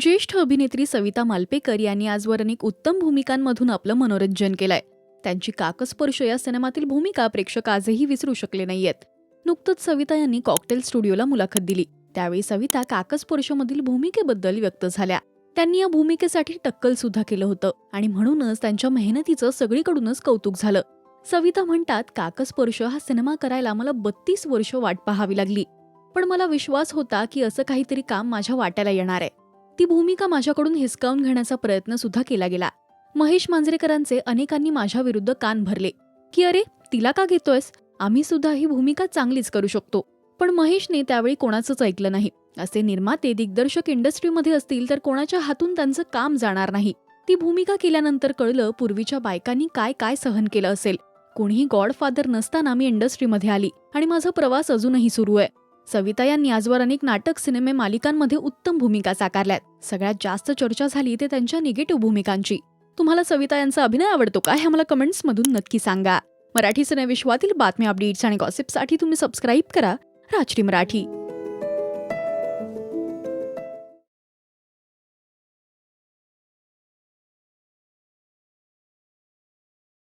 ज्येष्ठ अभिनेत्री सविता मालपेकर यांनी आजवर अनेक उत्तम भूमिकांमधून आपलं मनोरंजन केलंय. त्यांची काकस्पर्श या सिनेमातील भूमिका प्रेक्षक आजही विसरू शकले नाहीयेत. नुकतंच सविता यांनी कॉकटेल स्टुडिओला मुलाखत दिली. त्यावेळी सविता काकस्पर्शमधील भूमिकेबद्दल व्यक्त झाल्या. त्यांनी या भूमिकेसाठी टक्कल सुद्धा केलं होतं आणि म्हणूनच त्यांच्या मेहनतीचं सगळीकडूनच कौतुक झालं. सविता म्हणतात काकस्पर्श हा सिनेमा करायला मला बत्तीस वर्ष वाट पाहावी लागली. पण मला विश्वास होता की असं काहीतरी काम माझ्या वाट्याला येणार आहे. ती भूमिका माझ्याकडून हिसकावून घेण्याचा प्रयत्न सुद्धा केला गेला. महेश मांजरेकरांचे अनेकांनी माझ्याविरुद्ध कान भरले. की अरे तिला का घेतोयस? आम्ही सुद्धा ही भूमिका चांगलीच करू शकतो. पण महेशने त्यावेळी कोणाचंच ऐकलं नाही. असे निर्माते दिग्दर्शक इंडस्ट्रीमध्ये असतील तर कोणाच्या हातून त्यांचं काम जाणार नाही. ती भूमिका केल्यानंतर कळलं पूर्वीच्या बायकांनी काय काय सहन केलं असेल. कोणीही गॉडफादर नसताना मी इंडस्ट्रीमध्ये आली आणि माझा प्रवास अजूनही सुरू आहे. सविता यांनी आजवर अनेक नाटक सिनेमे मालिकांमध्ये उत्तम भूमिका साकारल्यात. सगळ्यात जास्त चर्चा झाली ते त्यांच्या निगेटिव्ह भूमिकांची. तुम्हाला सविता यांचा अभिनय आवडतो का? हे मला कमेंट्समधून नक्की सांगा. मराठी सिनेविश्वातील बातम्या अपडेट्स आणि गॉसिपसाठी तुम्ही सबस्क्राईब करा. राजश्री मराठी.